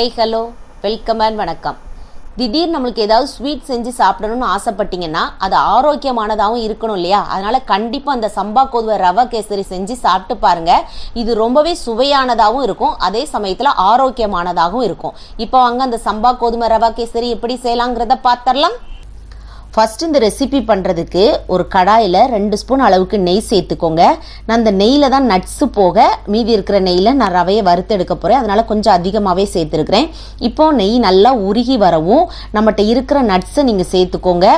Hey hello welcome and வணக்கம். திடீர் நம்மளுக்கு ஏதாவது ஸ்வீட் செஞ்சு சாப்பிடணும்னு ஆசைப்பட்டீங்கன்னா அது ஆரோக்கியமானதாகவும் இருக்கணும் இல்லையா? அதனால கண்டிப்பாக அந்த சம்பா கோதுவை ரவா கேசரி செஞ்சு சாப்பிட்டு பாருங்க. இது ரொம்பவே சுவையானதாகவும் இருக்கும். அதே சமயத்தில் ஆரோக்கியமானதாகவும் இருக்கும். இப்போ வாங்க அந்த சம்பா கோதுமை ரவா கேசரி எப்படி செய்யலாங்கிறத பார்த்துடலாம். ஃபஸ்ட் இந்த ரெசிபி பண்ணுறதுக்கு ஒரு கடாயில் ரெண்டு ஸ்பூன் அளவுக்கு நெய் சேர்த்துக்கோங்க. நான் அந்த நெய்யில் தான் நட்ஸு போக மீதி இருக்கிற நெய்யில் நான் ரவையை வறுத்து எடுக்க போகிறேன் அதனால் கொஞ்சம் அதிகமாகவே சேர்த்துருக்கிறேன். இப்போ நெய் நல்லா உருகி வரவும் நம்மகிட்ட இருக்கிற நட்ஸை நீங்கள் சேர்த்துக்கோங்க.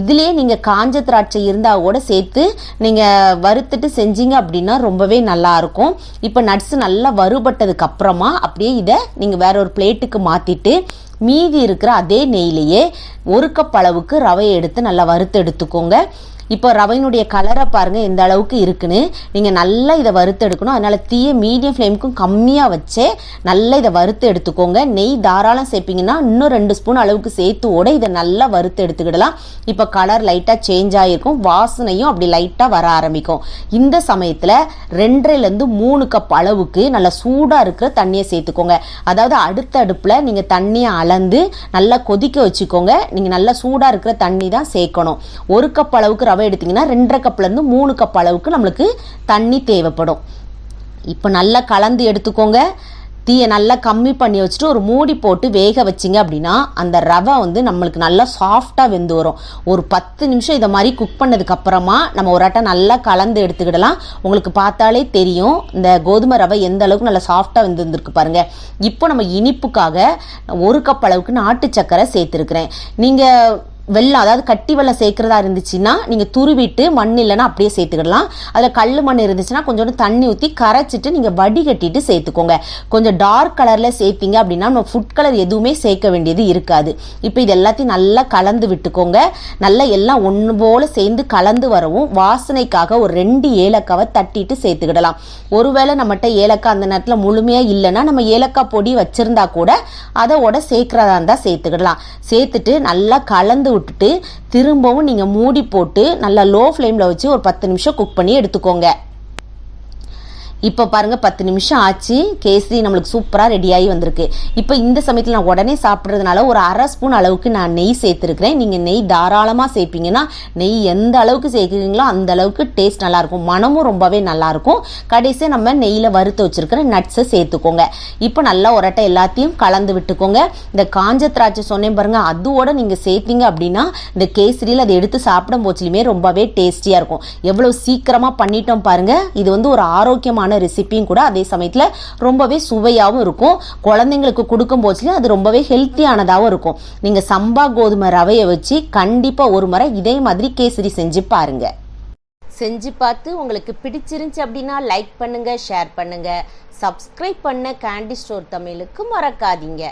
இதுலேயே நீங்கள் காஞ்ச திராட்சை இருந்தால் கூட சேர்த்து நீங்கள் வறுத்துட்டு செஞ்சீங்க அப்படின்னா ரொம்பவே நல்லாயிருக்கும் இப்போ நட்ஸு நல்லா வறுபட்டதுக்கு அப்புறமா அப்படியே இதை நீங்கள் வேற ஒரு பிளேட்டுக்கு மாற்றிட்டு மீதி இருக்கிற அதே நெய்லேயே ஒரு கப் அளவுக்கு ரவையை எடுத்து நல்லா வறுத்து எடுத்துக்கோங்க. இப்போ ரவையினுடைய கலரை பாருங்கள் எந்த அளவுக்கு இருக்குன்னு. நீங்கள் நல்லா இதை வறுத்து எடுக்கணும். அதனால் தீய மீடியம் ஃப்ளேமுக்கும் கம்மியாக வச்சே நல்லா இதை வறுத்து எடுத்துக்கோங்க. நெய் தாராளம் சேர்ப்பீங்கன்னா இன்னும் ரெண்டு ஸ்பூன் அளவுக்கு சேர்த்து ஓட இதை நல்லா வறுத்து எடுத்துக்கிடலாம். இப்போ கலர் லைட்டாக சேஞ்ச் ஆகிருக்கும் வாசனையும் அப்படி லைட்டாக வர ஆரம்பிக்கும். இந்த சமயத்தில் ரெண்டரைலேருந்து மூணு கப் அளவுக்கு நல்லா சூடாக இருக்கிற தண்ணியை சேர்த்துக்கோங்க. அதாவது அடுத்த அடுப்பில் நீங்கள் தண்ணியை அளந்து நல்லா கொதிக்க வச்சுக்கோங்க. நீங்கள் நல்லா சூடாக இருக்கிற தண்ணி தான் சேர்க்கணும். ஒரு கப் அளவுக்கு ரவை எடுத்திங்கன்னா ரெண்டரை கப்லேருந்து மூணு கப் அளவுக்கு நம்மளுக்கு தண்ணி தேவைப்படும். இப்போ நல்லா கலந்து எடுத்துக்கோங்க. தீயை நல்லா கம்மி பண்ணி வச்சுட்டு ஒரு மூடி போட்டு வேக வச்சிங்க அப்படின்னா அந்த ரவை வந்து நம்மளுக்கு நல்லா சாஃப்டாக வெந்து வரும். ஒரு பத்து நிமிஷம் இதை மாதிரி குக் பண்ணதுக்கப்புறமா நம்ம ஒரு ஆட்டம் நல்லா கலந்து எடுத்துக்கிடலாம். உங்களுக்கு பார்த்தாலே தெரியும் இந்த கோதுமை ரவை எந்த அளவுக்கு நல்லா சாஃப்டாக வெந்து வந்திருக்கு பாருங்கள் இப்போ நம்ம இனிப்புக்காக ஒரு கப் அளவுக்கு நாட்டு சக்கரை சேர்த்துருக்குறேன். நீங்கள் வெள்ளம் அதாவது கட்டி வெள்ளம் சேர்க்குறதா இருந்துச்சுன்னா நீங்கள் துருவிட்டு மண் இல்லைன்னா அப்படியே சேர்த்துக்கிடலாம். அதில் கல் மண் இருந்துச்சுன்னா கொஞ்சோண்டு தண்ணி ஊற்றி கரைச்சிட்டு நீங்கள் வடிகட்டிட்டு சேர்த்துக்கோங்க. கொஞ்சம் டார்க் கலரில் சேர்த்தீங்க அப்படின்னா நம்ம ஃபுட் கலர் எதுவுமே சேர்க்க வேண்டியது இருக்காது. இப்போ இது எல்லாத்தையும் நல்லா கலந்து விட்டுக்கோங்க. நல்லா எல்லாம் ஒன்று போல் சேர்ந்து கலந்து வரவும் வாசனைக்காக ஒரு ரெண்டு ஏலக்காவை தட்டிட்டு சேர்த்துக்கிடலாம். ஒருவேளை நம்மகிட்ட ஏலக்காய் அந்த நேரத்தில் முழுமையாக இல்லைன்னா நம்ம ஏலக்காய் பொடி வச்சுருந்தா கூட அதோட சேர்க்குறதா இருந்தால் சேர்த்துக்கிடலாம். சேர்த்துட்டு நல்லா கலந்து விட்டுட்டு திரும்பவும் நீங்கள் மூடி போட்டு நல்லா லோ ஃப்ளேமில் வச்சு ஒரு பத்து நிமிஷம் குக் பண்ணி எடுத்துக்கோங்க. இப்போ பாருங்கள் பத்து நிமிஷம் ஆச்சு. கேசரி நம்மளுக்கு சூப்பராக ரெடியாகி வந்திருக்கு. இப்போ இந்த சமயத்தில் நான் உடனே சாப்பிட்றதுனால ஒரு அரை ஸ்பூன் அளவுக்கு நான் நெய் சேர்த்துருக்கிறேன். நீங்கள் நெய் தாராளமாக சேர்ப்பீங்கன்னா நெய் எந்த அளவுக்கு சேர்க்குறீங்களோ அந்த அளவுக்கு டேஸ்ட் நல்லாயிருக்கும். மனமும் ரொம்பவே நல்லாயிருக்கும். கடைசியாக நம்ம நெய்யில் வறுத்து வச்சுருக்கிற நட்ஸை சேர்த்துக்கோங்க. இப்போ நல்லா உரட்டை எல்லாத்தையும் கலந்து விட்டுக்கோங்க. இந்த காஞ்ச திராட்சை சொன்னேன் பாருங்கள் அதோட நீங்கள் சேர்த்தீங்க அப்படின்னா இந்த கேசரியில் அதை எடுத்து சாப்பிடும் போச்சுலையுமே ரொம்பவே டேஸ்டியாக இருக்கும். எவ்வளோ சீக்கிரமாக பண்ணிட்டோம் பாருங்கள் இது வந்து ஒரு ஆரோக்கியமான ஹெல்த்தியான ரெசிப்பியும் கூட அதே சமயத்தில் ரொம்பவே சுவையாகவும் இருக்கும். குழந்தைங்களுக்கு கொடுக்கும் போச்சுலையும் அது ரொம்பவே ஹெல்த்தியானதாகவும் இருக்கும். நீங்கள் சம்பா கோதுமை ரவையை வச்சு கண்டிப்பாக ஒரு முறை இதே மாதிரி கேசரி செஞ்சு பாருங்க. செஞ்சு பார்த்து உங்களுக்கு பிடிச்சிருந்துச்சு அப்படின்னா லைக் பண்ணுங்க ஷேர் பண்ணுங்க. சப்ஸ்கிரைப் பண்ண கேண்டி ஸ்டோர் தமிழுக்கு மறக்காதீங்க.